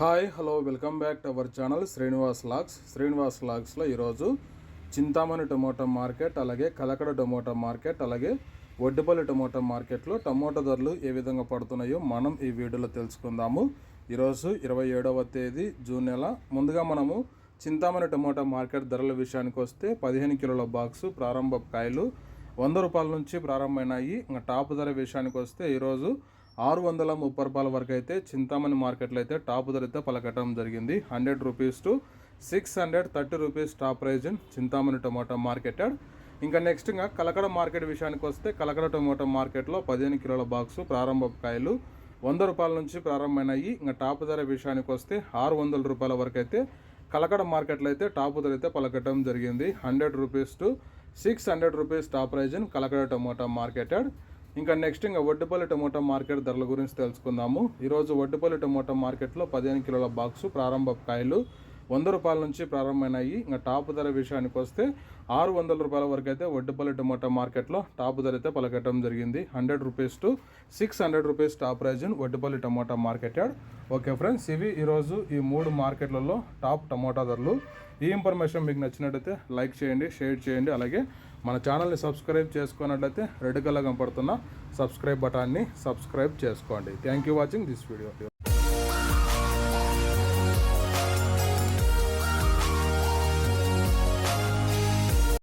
Hi hello welcome back to our channel Srinivas logs Srinivas లాగ్స్లో ఈరోజు Chintamani tomato market అలాగే Kalakada tomato market అలాగే Oddupalli tomato మార్కెట్లో tomato ధరలు ఏ విధంగా పడుతున్నాయో మనం ఈ వీడియోలో తెలుసుకుందాము. ఈరోజు ఇరవై ఏడవ తేదీ జూన్ నెల. ముందుగా మనము చింతామణి టమోటా మార్కెట్ ధరల విషయానికి వస్తే పదిహేను కిలోల బాక్సు ప్రారంభ కాయలు వంద రూపాయల నుంచి ప్రారంభమైనాయి. ఇంకా టాప్ ధర విషయానికి వస్తే ఈరోజు ఆరు వందల ముప్పై రూపాయల వరకు అయితే చింతామణి మార్కెట్లో అయితే టాప్ ధర అయితే పలకటం జరిగింది. Hundred rupees to six hundred thirty rupees top price in Chintamani tomato marketed. ఇంకా నెక్స్ట్ ఇంకా కలకడ మార్కెట్ విషయానికి వస్తే కలకడ టొమాటో మార్కెట్లో పదిహేను కిలోల బాక్సు ప్రారంభ కాయలు వంద రూపాయల నుంచి ప్రారంభమైనాయి. ఇంకా టాప్ ధర విషయానికి వస్తే ఆరు వందల రూపాయల వరకు అయితే కలకడ మార్కెట్లో అయితే టాప్ ధర అయితే పలకటం జరిగింది. Hundred rupees to six hundred rupees top price in Kalakada tomato marketed. ఇంకా నెక్స్ట్ ఇంకా వడ్డుపల్లి టమోటా మార్కెట్ ధరల గురించి తెలుసుకుందాము. ఈరోజు వడ్డుపల్లి టమోటా మార్కెట్లో పదిహేను కిలోల బాక్సు ప్రారంభ కాయలు వంద రూపాయల నుంచి ప్రారంభమైనాయి. ఇంకా టాప్ ధర విషయానికి వస్తే ఆరు వందల రూపాయల వరకు అయితే వడ్డుపల్లి టమోటా మార్కెట్లో టాప్ ధర అయితే పలకటం జరిగింది. Hundred rupees to six hundred rupees top price in Vaddupalli tomato market yard okay friends ఇవి ఈరోజు ఈ మూడు మార్కెట్లలో టాప్ టమోటా ధరలు. ఈ ఇన్ఫర్మేషన్ మీకు నచ్చినట్టయితే లైక్ చేయండి షేర్ చేయండి అలాగే మన ఛానల్ని సబ్స్క్రైబ్ చేసుకున్నట్లయితే రెడ్ కలర్ కనపడుతున్న సబ్స్క్రైబ్ బటాన్ని సబ్స్క్రైబ్ చేసుకోండి. Thank you watching this video